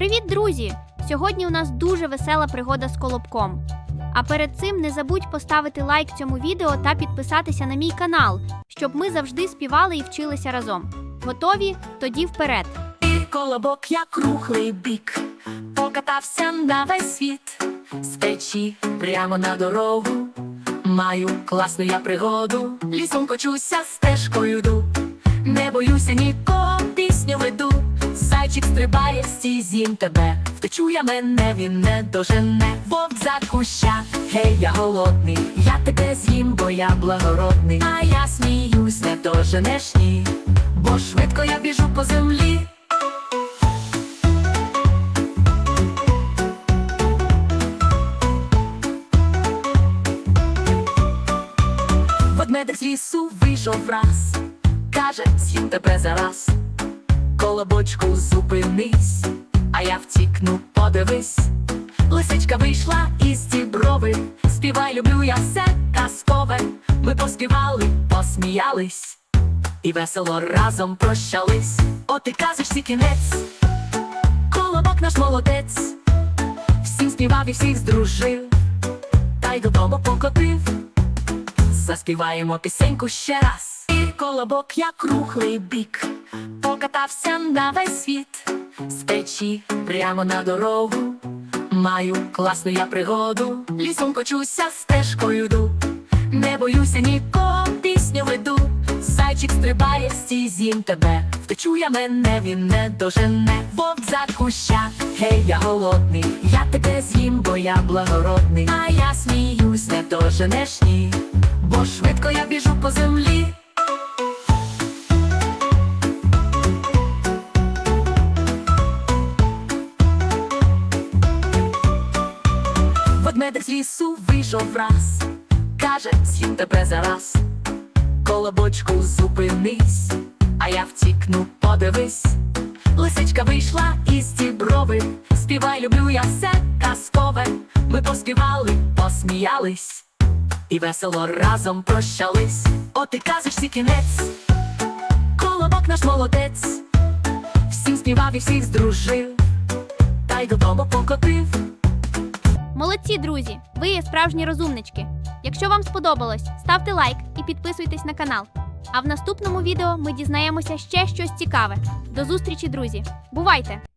Привіт, друзі! Сьогодні у нас дуже весела пригода з колобком. А перед цим не забудь поставити лайк цьому відео та підписатися на мій канал, щоб ми завжди співали і вчилися разом. Готові? Тоді вперед! І колобок, як рухлий бік, покатався на весь світ, з печі прямо на дорогу. Маю класну я пригоду, лісом кочуся, стежкою йду, не боюся нікого. Зайчик стрибає, стій з'їм тебе. Втечу я мене, він не дожене. Вовк за куща, гей, я голодний. Я тебе з'їм, бо я благородний. А я сміюсь, не доженеш ні, бо швидко я біжу по землі. Ведмедик з лісу вийшов раз, каже, з'їм тебе зараз. Колобочку зупинись, а я втікну, подивись. Лисичка вийшла із діброви, співай, люблю я все казкове. Ми поспівали, посміялись, і весело разом прощались. От і казочці кінець, колобок наш молодець, всім співав і всіх здружив, та й додому покотив. Заспіваємо пісеньку ще раз. І колобок, як рухлий бік, покатався на весь світ, з печі прямо на дорогу. Маю класну я пригоду, лісом кочуся, стежкою йду. Не боюся нікого, пісню веду. Зайчик стрибає, стій з'їм тебе. Втечу я мене, він не дожене. Вовк за куща, гей, я голодний. Я тебе з'їм, бо я благородний. А я сміюсь, не доженеш ні. Бо швидко я біжу по землі. Ведмедик з лісу вийшов раз, каже, з'їм тебе зараз. Колобочку зупинись, а я втікну, подивись. Лисичка вийшла із діброви, співай, люблю я все казкове. Ми поспівали, посміялись, і весело разом прощались. От і казочці кінець, колобок наш молодець, всім співав і всіх здружив, та й додому покотив. Молодці, друзі! Ви справжні розумнички. Якщо вам сподобалось, ставте лайк і підписуйтесь на канал. А в наступному відео ми дізнаємося ще щось цікаве. До зустрічі, друзі! Бувайте!